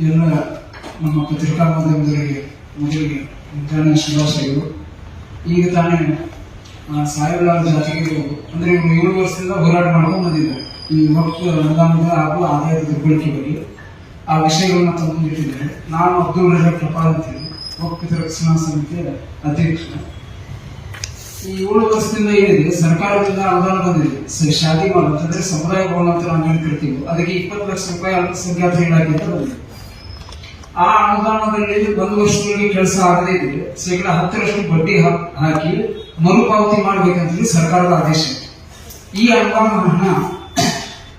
ಎಲ್ಲ ನಮ್ಮ ಪತ್ರಿಕಾ ಮಾಧ್ಯಮದವರಿಗೆ ಮೊದಲಿಗೆ ಮುಂಜಾನೆ ಶುಭಾಶಯಗಳು ಈಗ ತಾನೇ ಆ, ಸಾಹೇಬರಾದ ಜಾತಿಗೆ ಅಂದ್ರೆ ವರ್ಷದಿಂದ ಹೋರಾಟ ಮಾಡ್ಕೊಂಡು ಬಂದಿದ್ದಾರೆ. ಈ ವಕ್ತ ಅನುದಾನದ ಹಾಗೂ ಆದಾಯದ ದುರ್ಬಳಕೆ ಬಗ್ಗೆ. ಆ ವಿಷಯಗಳನ್ನ ತಂದಿಟ್ಟಿದ್ದಾರೆ ನಾನು ಅಬ್ದುಲ್ ರಜಾಕ್ ಪ್ರಪಾಲ್ ಅಂತೇಳಿ ವಕ್ತ ರಕ್ಷಣಾ ಸಮಿತಿಯ ಅಧ್ಯಕ್ಷ. ಈ ಏಳು ವರ್ಷದಿಂದ ಏನಿದೆ? ಸರ್ಕಾರದಿಂದ ಅನುದಾನ ಬಂದಿದೆ. ಶಾದಿ ಮಾಲ್ ಅಂತಂದ್ರೆ ಸಮುದಾಯ ಭವನ ಅಂತ ನಾವು ಏನ್ ಅದಕ್ಕೆ ಇಪ್ಪತ್ತು ಲಕ್ಷ ರೂಪಾಯಿ ಅಲ್ಪಸಂಖ್ಯಾತರ ಇಲಾಖೆ ಅಂತ ಬಂದಿದೆ. ಆ ಅನುದಾನದಲ್ಲಿ ಒಂದು ವರ್ಷಗಳಿಗೆ ಕೆಲಸ ಆಗದೆ ಇದ್ರೆ ಶೇಕಡ ಹತ್ತರಷ್ಟು ಬಡ್ಡಿ ಹಾಕಿ ಮರುಪಾವತಿ ಮಾಡಬೇಕಂತ ಸರ್ಕಾರದ ಆದೇಶ. ಈ ಅನುದಾನ ಹಣ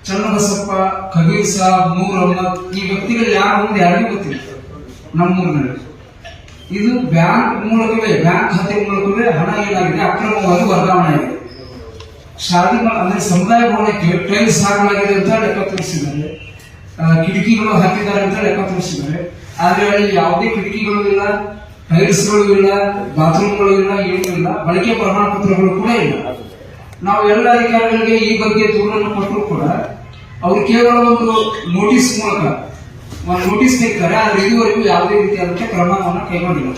ಚನ್ನಬಸಪ್ಪ ಕಬೀರ್ ಸಾಬ್ ನೂರ್ ಅಹಮದ್ ಈ ವ್ಯಕ್ತಿಗಳು ಯಾರು ಮುಂದೆ ಯಾರಿಗೂ ಗೊತ್ತಿಲ್ಲ. ನಮ್ಮೂರಿನಲ್ಲಿ. ಇದು ಬ್ಯಾಂಕ್ ಮೂಲಕವೇ ಬ್ಯಾಂಕ್ ಖಾತೆ ಮೂಲಕವೇ ಹಣ ಏನಾಗಿದೆ ಅಕ್ರಮವಾಗಿ ವರ್ಗಾವಣೆ ಆಗಿದೆ. ಶಾದಿ ಅಂದ್ರೆ ಸಮುದಾಯ ಭವನಕ್ಕೆ ಟೈಲ್ಸ್ ಹಾಕಲಾಗಿದೆ ಅಂತ ಲೆಕ್ಕ ತೋರಿಸಿದ್ದಾರೆ. ಆ, ಕಿಟಕಿಗಳು ಹಾಕಿದ್ದಾರೆ ಅಂತ ಲೆಕ್ಕ ತೋರಿಸಿದ್ದಾರೆ. ಆದ್ರೆ ಅಲ್ಲಿ ಯಾವುದೇ ಕಿಟಕಿಗಳು ಇಲ್ಲ, ಟೈಲ್ಸ್ಗಳು ಇಲ್ಲ, ಬಾತ್ರೂಮ್ಗಳು ಇಲ್ಲ, ಏನೂ ಇಲ್ಲ. ಬಳಕೆ ಪ್ರಮಾಣ ಪತ್ರಗಳು ಕೂಡ ಇಲ್ಲ. ನಾವು ಎಲ್ಲ ಅಧಿಕಾರಿಗಳಿಗೆ ಈ ಬಗ್ಗೆ ದೂರನ್ನು ಕೊಟ್ಟರು ಕೂಡ ಅವರು ಕೇವಲ ಒಂದು ನೋಟಿಸ್ ಮೂಲಕ, ಒಂದು ನೋಟಿಸ್ ನೀಡ್ತಾರೆ ಆದ್ರೆ ಇದುವರೆಗೂ ಯಾವುದೇ ರೀತಿಯಾದಂತೆ ಕ್ರಮವನ್ನು ಕೈಗೊಂಡಿಲ್ಲ.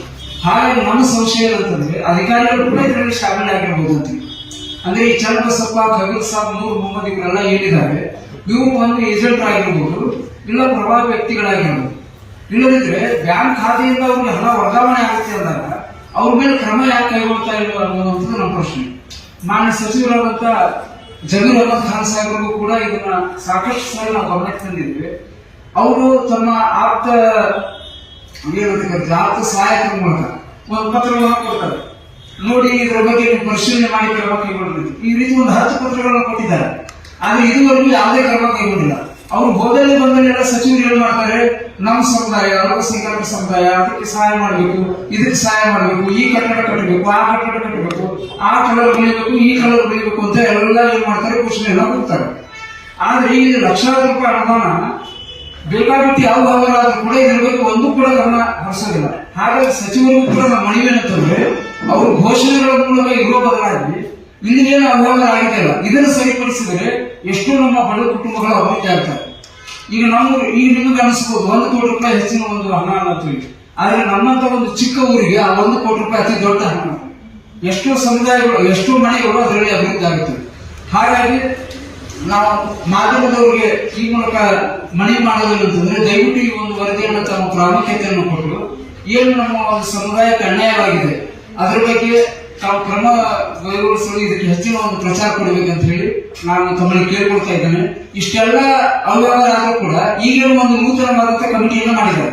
ಹಾಗಾಗಿ ನಮ್ಮ ಸಂಶಯ ಏನಂತಂದ್ರೆ ಅಧಿಕಾರಿಗಳು ಕೂಡ ಇದರಲ್ಲಿ ಶಾಮೀಲಾಗಿರಬಹುದು ಅಂತ. ಅಂದ್ರೆ ಈ ಚನ್ನಬಸಪ್ಪ ಕಬೀರ್ ಸಾಬ್ ನೂರ್ ಮೊಹಮ್ಮದ್ ಇವರೆಲ್ಲ ಏನಿದ್ದಾರೆ ಇವರು ಒಂದು ಏಜೆಂಟ್ ಆಗಿರ್ಬೋದು, ಇಲ್ಲ ಪ್ರಭಾವ ವ್ಯಕ್ತಿಗಳಾಗಿರ್ಬೋದು. ಇಲ್ಲದಿದ್ರೆ ಬ್ಯಾಂಕ್ ಖಾತೆಯಿಂದ ಅವ್ರಿಗೆ ಹಣ ವರ್ಗಾವಣೆ ಆಗುತ್ತೆ ಅಂದಾಗ ಅವ್ರ ಮೇಲೆ ಕ್ರಮ ಯಾಕೆ ಕೈಗೊಳ್ತಾ ಇಲ್ಲ ಅನ್ನೋದು ನಮ್ಮ ಪ್ರಶ್ನೆ. ಮಾನ್ಯ ಸಚಿವರಾದಂತ ಜಮೀರ್ ಅಹಮದ್ ಖಾನ್ ಸಾಹೇಬ್ರಿಗೂ ಕೂಡ ಇದನ್ನ ಸಾಕಷ್ಟು ಸಲ ನಾವು ಗಮನಕ್ಕೆ ತಂದಿದ್ವಿ. ಅವರು ತಮ್ಮ ಆಪ್ತ ಜಾತ ಸಹಾಯಕರ ಮೂಲಕ ಒಂದು ಪತ್ರವನ್ನು ಕೊಡ್ತಾರೆ ನೋಡಿ ಇದರ ಬಗ್ಗೆ ಪರಿಶೀಲನೆ ಮಾಡಿ ಕ್ರಮ ಕೈಗೊಳ್ಳಬೇಕು ಈ ರೀತಿ ಒಂದು ಹತ್ತು ಪತ್ರಗಳನ್ನು ಕೊಟ್ಟಿದ್ದಾರೆ. ಆದ್ರೆ ಇದುವರೆಗೂ ಯಾವುದೇ ಕ್ರಮ ಕೈಗೊಂಡಿಲ್ಲ. ಅವರು ಹೋದಲ್ಲಿ ಬಂದಲ್ಲೆಲ್ಲ ಸಚಿವರು ಏನ್ ಮಾಡ್ತಾರೆ? ನಮ್ಮ ಸಮುದಾಯ ಅಲ್ಪಸಂಖ್ಯಾತ ಸಮುದಾಯ, ಅದಕ್ಕೆ ಸಹಾಯ ಮಾಡಬೇಕು, ಇದಕ್ಕೆ ಸಹಾಯ ಮಾಡಬೇಕು, ಈ ಕಟ್ಟಡ ಕಟ್ಟಬೇಕು, ಆ ಕಟ್ಟಡ ಕಟ್ಟಬೇಕು, ಆ ಕಲರ್ ಬೆಳಿಬೇಕು ಈ ಕಲರ್ ಬೆಳಿಬೇಕು ಅಂತ ಎಲ್ಲ ಏನ್ ಮಾಡ್ತಾರೆ? ಘೋಷಣೆಯನ್ನ ಕೊಡ್ತಾರೆ ಆದ್ರೆ ಈ ಲಕ್ಷಾಂತರ ರೂಪಾಯಿ ಅನುದಾನ ಬೇಕಾಬಿಟ್ಟು ಯಾವ ಭಾಗಗಳಾದ್ರೂ ಕೂಡ ಇದ್ರ ಬಗ್ಗೆ ಒಂದು ಕೂಡ ಗಮನ ಹರಿಸೋದಿಲ್ಲ. ಹಾಗಾಗಿ ಸಚಿವರಿಗೂ ಕೂಡ ನಮ್ಮ ಮನವಿ ಏನಂತಂದ್ರೆ ಅವರು ಘೋಷಣೆಗಳ ಮೂಲಕ ಇರೋ ಬದಲಾಗಿ ಏನು ಅವ್ಯವಹಾರ ಆಗಿದೆಯಲ್ಲ ಇದನ್ನು ಸರಿಪಡಿಸಿದರೆ ಎಷ್ಟೋ ನಮ್ಮ ಬಡ ಕುಟುಂಬಗಳು ಅಭಿವೃದ್ಧಿ ಆಗ್ತಾರೆ ಈಗ ನಾವು ಈಗ ನಿಮಗೆ ಅನಿಸ್ಬೋದು, ಒಂದು ಕೋಟಿ ರೂಪಾಯಿ ಹೆಚ್ಚಿನ ಒಂದು ಹಣ ಅನ್ನತ್ತೀವಿ ಆದ್ರೆ ನಮ್ಮಂತ ಒಂದು ಚಿಕ್ಕ ಊರಿಗೆ ಆ ಒಂದು ಕೋಟಿ ರೂಪಾಯಿ ಅತಿ ದೊಡ್ಡ ಹಣ. ಎಷ್ಟೋ ಸಮುದಾಯಗಳು, ಎಷ್ಟೋ ಮನೆಗಳು ಅದರಲ್ಲಿ ಅಭಿವೃದ್ಧಿ ಆಗುತ್ತವೆ ಹಾಗಾಗಿ ನಾವು ಮಾಧ್ಯಮದವರಿಗೆ ಈ ಮೂಲಕ ಮನವಿ ಮಾಡೋದಿಲ್ಲ ಅಂತಂದ್ರೆ ದಯವಿಟ್ಟು ಈ ಒಂದು ವರದಿಯನ್ನು ತಮ್ಮ ಪ್ರಾಮುಖ್ಯತೆಯನ್ನು ಕೊಟ್ಟು ಏನು ನಮ್ಮ ಒಂದು ಸಮುದಾಯಕ್ಕೆ ಅನ್ಯಾಯವಾಗಿದೆ ಅದ್ರ ಬಗ್ಗೆ ತಾವು ಕ್ರಮ ಕೈಗೊಳಿಸಲು ಇದಕ್ಕೆ ಹೆಚ್ಚಿನ ಒಂದು ಪ್ರಚಾರ ಕೊಡಬೇಕಂತ ಹೇಳಿ ನಾನು ತಮ್ಮಲ್ಲಿ ಕೇಳ್ಕೊಳ್ತಾ ಇದ್ದೇನೆ. ಇಷ್ಟೆಲ್ಲ ಅವ್ಯವಹಾರ ಆದರೂ ಕೂಡ ಈಗಿನ ಒಂದು ನೂತನವಾದಂತಹ ಕಮಿಟಿಯನ್ನು ಮಾಡಿದ್ದಾರೆ.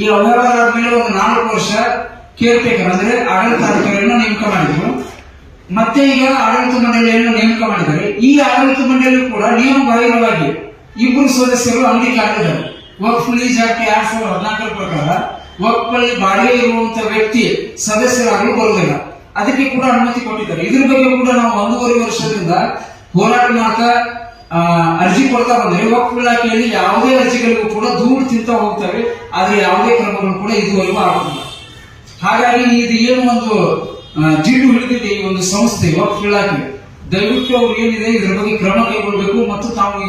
ಈ ಅವ್ಯವಹಾರ ಆದ್ಮೇಲೆ ಒಂದು ನಾಲ್ಕು ವರ್ಷ ಕೇರ್ ಟೇಕರ್ ಅಂದ್ರೆ ಆಡಳಿತಾಧಿಕಾರಿಯನ್ನು ನೇಮಕ ಮಾಡಿದ್ರು. ಮತ್ತೆ ಈಗ ಆಡಳಿತ ಮಂಡಳಿಯನ್ನು ನೇಮಕ ಮಾಡಿದ್ದಾರೆ. ಈ ಆಡಳಿತ ಮಂಡಳಿ ಕೂಡ ನಿಯಮ ಬಾಹಿರವಾಗಿ ಇಬ್ಬರು ಸದಸ್ಯರು ಅಂಗೀಕಾರಿದ್ದಾರೆ ವಕ್ಫ್ ಲೀಸ್ ಆಕ್ಟ್ ಎರಡ್ ಸಾವಿರದ ಹದಿನಾಲ್ಕರ ಪ್ರಕಾರ ವಕ್ಫ್ ಬಳಿ ಬಾಡಿಗೆ ಇರುವಂತ ವ್ಯಕ್ತಿ ಸದಸ್ಯರಾಗಲು ಬರುವುದಿಲ್ಲ. ಅದಕ್ಕೆ ಕೂಡ ಅನುಮತಿ ಕೊಟ್ಟಿದ್ದಾರೆ. ಇದ್ರ ಬಗ್ಗೆ ಕೂಡ ನಾವು ಒಂದೂವರೆ ವರ್ಷದಿಂದ ಹೋರಾಟ ಮಾಡ್ತಾ ಅರ್ಜಿ ಕೊಡ್ತಾ ಬಂದರೆ ವಕ್ಫ್ ಇಲಾಖೆಯಲ್ಲಿ ಯಾವುದೇ ಅರ್ಜಿಗಳಿಗೂ ಕೂಡ ದೂರು ತಿಂತಾ ಹೋಗ್ತವೆ. ಆದ್ರೆ ಯಾವುದೇ ಕ್ರಮಗಳು ಕೂಡ ಇದುವರೆಗೂ ಆಗುತ್ತಿಲ್ಲ ಹಾಗಾಗಿ ಇದು ಏನು ಒಂದು ಜಿಡ್ಡು ಹಿಡಿದಿದೆ ಈ ಒಂದು ಸಂಸ್ಥೆ ವಕ್ಫ್ ಇಲಾಖೆ. ದಯವಿಟ್ಟು ಅವರು ಏನಿದೆ, ಇದ್ರ ಬಗ್ಗೆ ಕ್ರಮ ಕೈಗೊಳ್ಳಬೇಕು ಮತ್ತು ತಾವು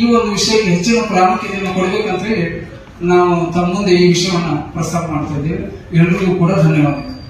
ಈ ಒಂದು ವಿಷಯಕ್ಕೆ ಹೆಚ್ಚಿನ ಪ್ರಾಮುಖ್ಯತೆಯನ್ನು ಕೊಡಬೇಕಂತ ಹೇಳಿ ನಾವು ತಮ್ಮ ಮುಂದೆ ಈ ವಿಷಯವನ್ನು ಪ್ರಸ್ತಾಪ ಮಾಡ್ತಾ ಇದ್ದೇವೆ. ಎಲ್ರಿಗೂ ಕೂಡ ಧನ್ಯವಾದಗಳು.